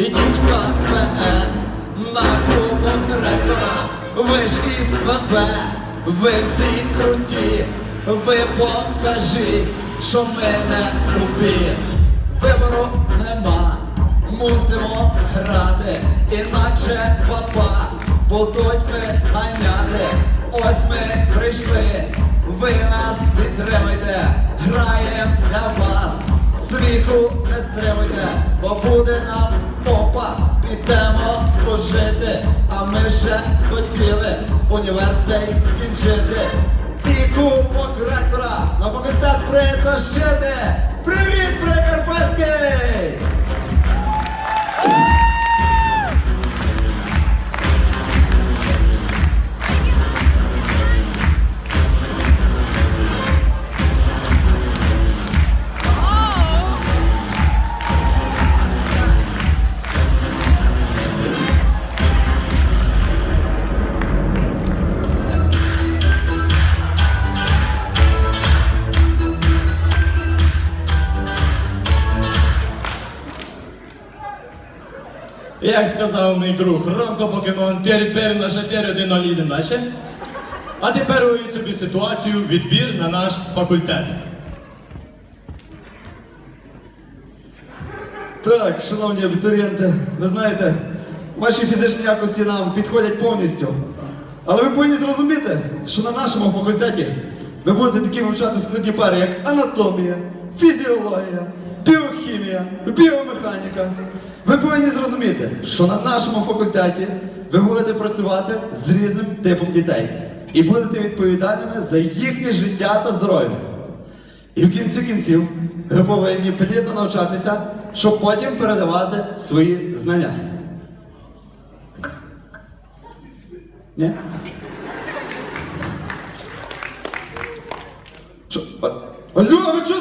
Ідіть в КПН на кубок ректора. Ви ж із ПП, ви всі круті, ви покажіть, що ми не тупі. Вибору нема, мусимо грати, інакше папа будуть виганяти. Ось ми прийшли, ви нас підтримуйте, граєм для вас, сміху не стримуйте, бо буде нам попа, підемо служити, а ми ще хотіли універ цей скінчити. І кубок ректора на факультет притащити. Привіт, Прикарпатський! Як сказав мій друг Ромко Покемон, тепер на шатері один ноль їдемо далі. А тепер уявіть собі ситуацію відбір на наш факультет. Так, шановні абітурієнти, ви знаєте, ваші фізичні якості нам підходять повністю. Але ви повинні зрозуміти, що на нашому факультеті ви будете такі вивчати складні пари, як анатомія, фізіологія, біохімія, біомеханіка. Ви повинні зрозуміти, що на нашому факультеті ви будете працювати з різним типом дітей і будете відповідальними за їхнє життя та здоров'я. І в кінці кінців ви повинні плідно навчатися, щоб потім передавати свої знання. Ні? Що? А- Алло, а ви що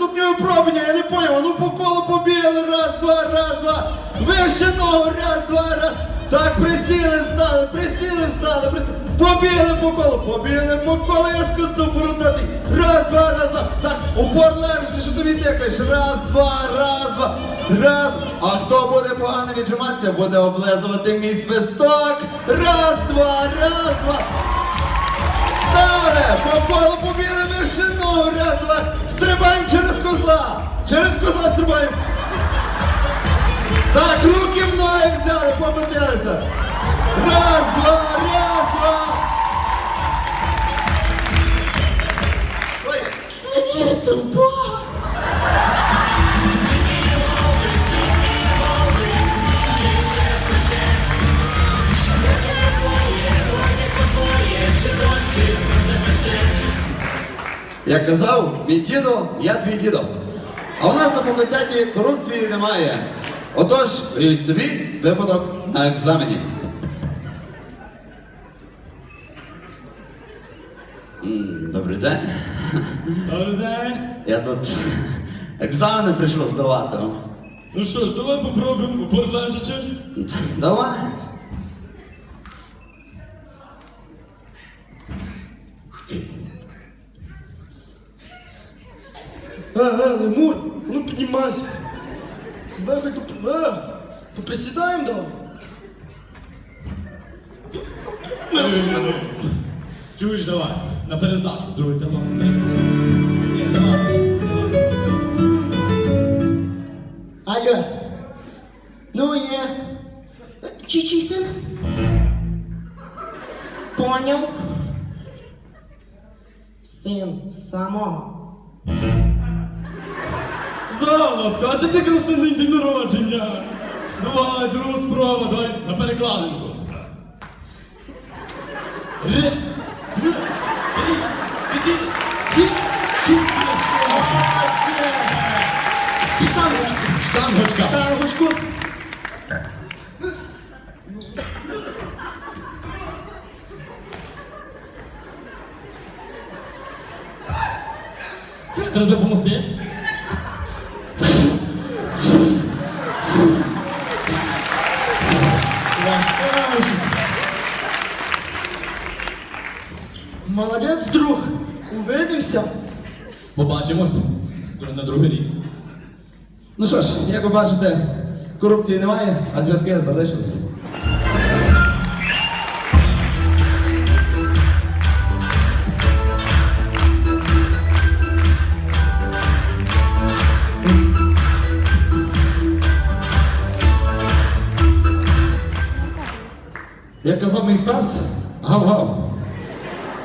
на випробування? Я не поняв, ну по колу побігли, раз, два, раз, два. Вище ногу, раз, два, раз. Так, присіли, встали, присіли, встали, присіли. Побігли по колу, побігли по колу, я скосу бородатий. Раз, два, раз, два. Так, упор лежиш, що тобі тикаєш. Раз, два, раз, два, раз. А хто буде погано віджиматися, буде облизувати мій свисток. Раз, два, раз, два. Стали! По колу вершину! Раз, два! Стрибаємо через козла! Через козла стрибаємо! Так, руки в ноги взяли, попитилися! Раз, два, раз, два! Що? Не вірите в Бога! Як казав мій дідо, я твій дідо. А у нас на факультеті корупції немає. Отож, уявіть собі випадок на екзамені. М, Добрий день. Добрий день. Я тут екзамени прийшов здавати. Ну що ж, давай попробуємо лежачи. Давай. Е, лемур, а ну піднімайся. Давай хоч поп... Е, поприсідаємо давай. Чуєш, давай. На перездачу, другий телефон. Ні, давай. Алло. Ну є. Е, Чий чий син? Поняв. Син самого. Золотко, а чи ти красний день народження? Давай, другу справа, давай на перекладинку. Раз, два, три, чотири, п'ять, шість, Штангочку. Штангочка. Штангочку. Треба допомогти? Молодець, друг. Увидимося. Побачимось на другий рік. Ну що ж, як ви бачите, корупції немає, а зв'язки залишилися.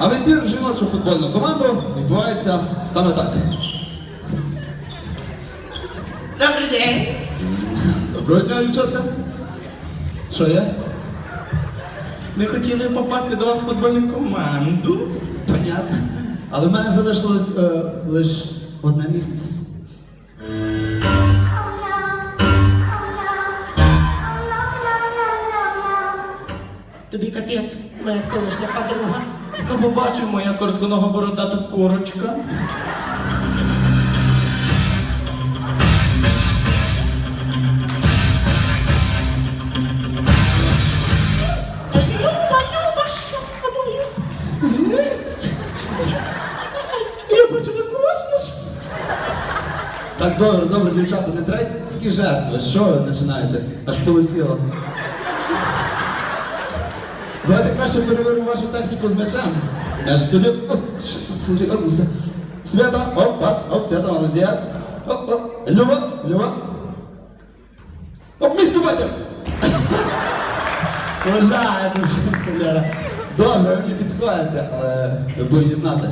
А відбір жіночу футбольну команду відбувається саме так. Добрий день. Доброго дня, дівчатка. Що є? Ми хотіли попасти до вас в футбольну команду. Понятно. Але в мене залишилось е, лише одне місце. Тобі капець, моя колишня подруга. Ну, побачив моя коротконога бородата корочка. Люба, Люба, що з тобою? Я бачила космос. Так, добре, добре, дівчата, не треба такі жертви. Що ви починаєте? Аж полисіло. Давайте краще перевіримо вашу техніку з м'ячем. Я ж тоді. Серйозно все. Свята, оп, пас, оп, Свята, молодець. Оп, оп, Люба, Люба. Оп, міську батер. Вважаєте, Соляра. Добре, ви мені підходите, але ви повинні знати,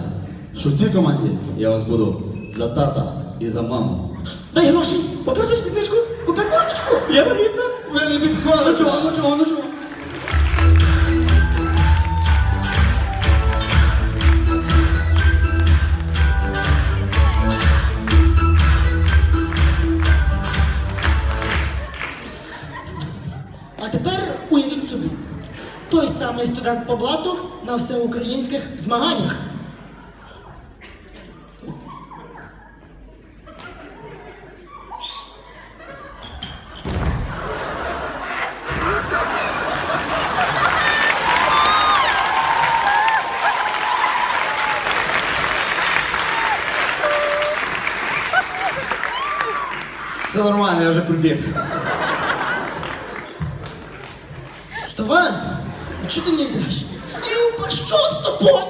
що в цій команді я вас буду за тата і за маму. Дай гроші, попроси спідничку, купи курточку. Я вагітна. Ви не Ну чого, ну чого, ну чого? Той самий студент по блату на всеукраїнських змаганнях. Все нормально, я вже прибіг. Чого ти не йдеш? Люба, що з тобою?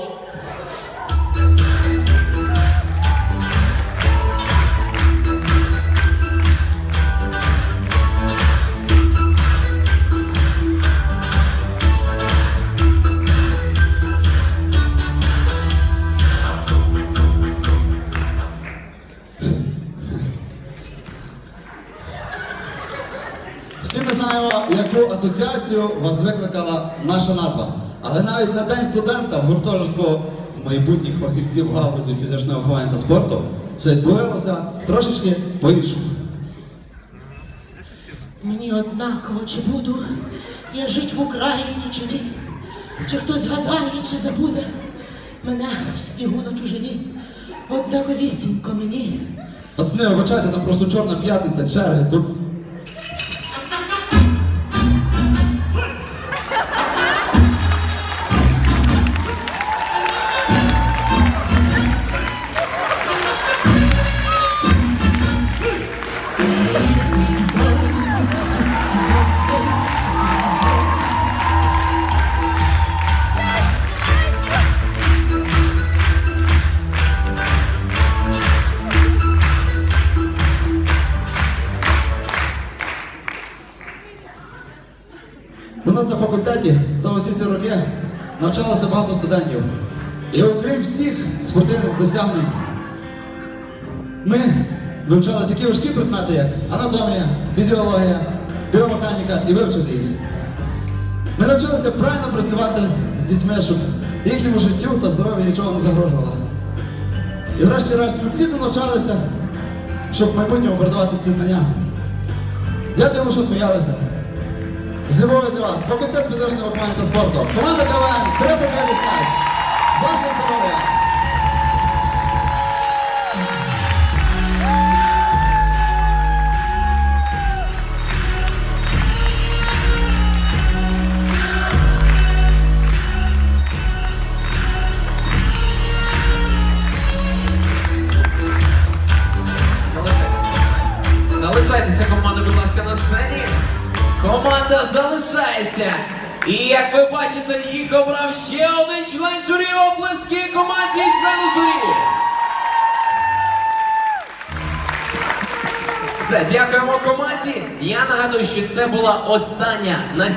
Всі ми знаємо, яку асоціацію вас викликала наша назва. Але навіть на День студента в гуртожитку в майбутніх фахівців галузі фізичного виховання та спорту все відбувалося трошечки по-іншому. Мені однаково, чи буду я жить в Україні, чи ні. Чи хтось згадає, чи забуде мене в снігу на чужині. Однаковісінько мені. Пацани, вибачайте, там просто чорна п'ятниця, черги, тут. У нас на факультеті за усі ці роки навчалося багато студентів. І окрім всіх спортивних досягнень, ми вивчали такі важкі предмети, як анатомія, фізіологія, біомеханіка і вивчити їх. Ми навчилися правильно працювати з дітьми, щоб їхньому життю та здоров'ю нічого не загрожувало. І врешті-решт ми плідно навчалися, щоб в майбутньому передавати ці знання. Дякуємо, що сміялися. З любов'ю вас, факультет фізичного виховання та спорту. Команда КВН, треба стать. Ваше здоров'я! Залишайтеся. Команда залишається. І як ви бачите, їх обрав ще один член журі оплески команді і члену журі. Все, дякуємо команді. Я нагадую, що це була остання на